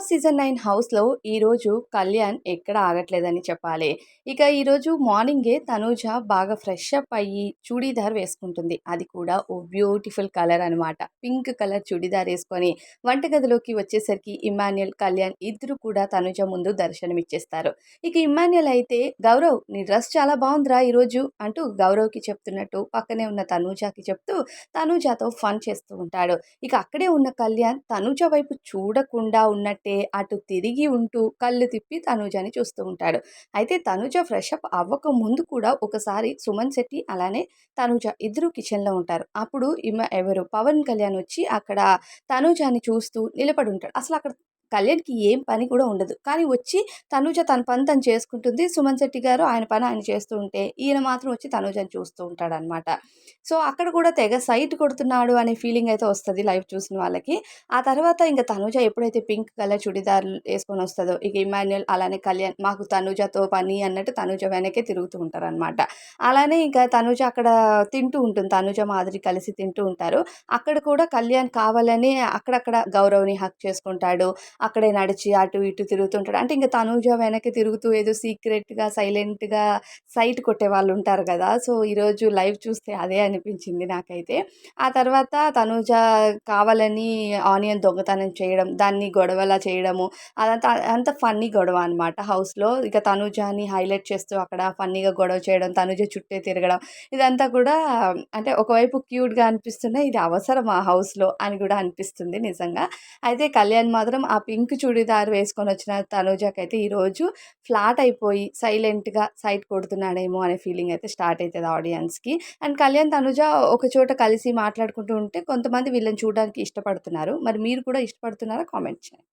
Boss season nine హౌస్లో ఈరోజు కళ్యాణ్ ఎక్కడ ఆగట్లేదని చెప్పాలి. ఇక ఈరోజు మార్నింగే తనూజ బాగా ఫ్రెష్ అప్ అయ్యి చూడీదార్ వేసుకుంటుంది. అది కూడా ఓ బ్యూటిఫుల్ కలర్ అనమాట పింక్ కలర్ చూడీదార్ వేసుకొని వంటగదిలోకి వచ్చేసరికి ఇమాన్యుల్ కళ్యాణ్ ఇద్దరు కూడా తనుజ ముందు దర్శనమిచ్చేస్తారు. ఇక ఇమాన్యుల్ అయితే గౌరవ్ నీ డ్రెస్ చాలా బాగుందిరా ఈరోజు అంటూ గౌరవ్కి చెప్తున్నట్టు పక్కనే ఉన్న తనూజాకి చెప్తూ తనూజాతో ఫన్ చేస్తూ ఉంటాడు. ఇక అక్కడే ఉన్న కళ్యాణ్ తనూజ వైపు చూడకుండా ఉన్నట్టే అటు తిరిగి ఉంటూ కళ్ళు తిప్పి తనుజని చూస్తూ ఉంటాడు. అయితే తనుజ ఫ్రెష్ అప్ అవ్వక ముందు కూడా ఒకసారి సుమన్ శెట్టి అలానే తనుజ ఇద్దరు కిచెన్లో ఉంటారు. అప్పుడు ఈమె ఎవరు? పవన్ కళ్యాణ్ వచ్చి అక్కడ తనుజాని చూస్తూ నిలబడి ఉంటాడు. అసలు అక్కడ కళ్యాణ్కి ఏం పని కూడా ఉండదు. కానీ వచ్చి తనూజ తన పని తను చేసుకుంటుంది. సుమన్ శెట్టి గారు ఆయన పని ఆయన చేస్తూ ఉంటే ఈయన మాత్రం వచ్చి తనూజని చూస్తూ ఉంటాడనమాట. సో అక్కడ కూడా తెగ సైట్ కొడుతున్నాడు అనే ఫీలింగ్ అయితే వస్తుంది లైవ్ చూసిన వాళ్ళకి. ఆ తర్వాత ఇంకా తనూజ ఎప్పుడైతే పింక్ కలర్ చుడిదార్ వేసుకొని వస్తుందో ఇక ఇమాన్యుల్ అలానే కళ్యాణ్ మాకు తనుజతో పని అన్నట్టు తనూజ వెనకే తిరుగుతూ ఉంటారనమాట. అలానే ఇంకా తనూజ అక్కడ తింటూ ఉంటుంది. తనూజ మాదిరి కలిసి తింటూ ఉంటారు. అక్కడ కూడా కళ్యాణ్ కావాలని అక్కడక్కడ గౌరవ్ని హక్ చేసుకుంటాడు. అక్కడే నడిచి అటు ఇటు తిరుగుతుంటాడు. అంటే ఇంకా తనూజ వెనక్కి తిరుగుతూ ఏదో సీక్రెట్గా సైలెంట్గా సైట్ కొట్టే వాళ్ళు ఉంటారు కదా. సో ఈరోజు లైవ్ చూస్తే అదే అనిపించింది నాకైతే. ఆ తర్వాత తనూజ కావాలని ఆనియన్ దొంగతనం చేయడం దాన్ని గొడవలా చేయడము అదంతా అంత ఫన్నీ గొడవ అనమాట హౌస్లో. ఇక తనూజని హైలైట్ చేస్తూ అక్కడ ఫన్నీగా గొడవ చేయడం తనూజ చుట్టే తిరగడం ఇదంతా కూడా అంటే ఒకవైపు క్యూట్గా అనిపిస్తున్నాయి ఇది అవసరం ఆ హౌస్లో అని కూడా అనిపిస్తుంది నిజంగా. అయితే కళ్యాణ్ మాత్రం ఆ పింక్ చూడీదార్ వేసుకొని వచ్చిన తనూజాకి అయితే ఈరోజు ఫ్లాట్ అయిపోయి సైలెంట్గా సైట్ కొడుతున్నాడేమో అనే ఫీలింగ్ అయితే స్టార్ట్ అవుతుంది ఆడియన్స్కి. అండ్ కళ్యాణ్ తనుజ ఒక చోట కలిసి మాట్లాడుకుంటూ ఉంటే కొంతమంది వీళ్ళని చూడడానికి ఇష్టపడుతున్నారు. మరి మీరు కూడా ఇష్టపడుతున్నారా? కామెంట్ చేయండి.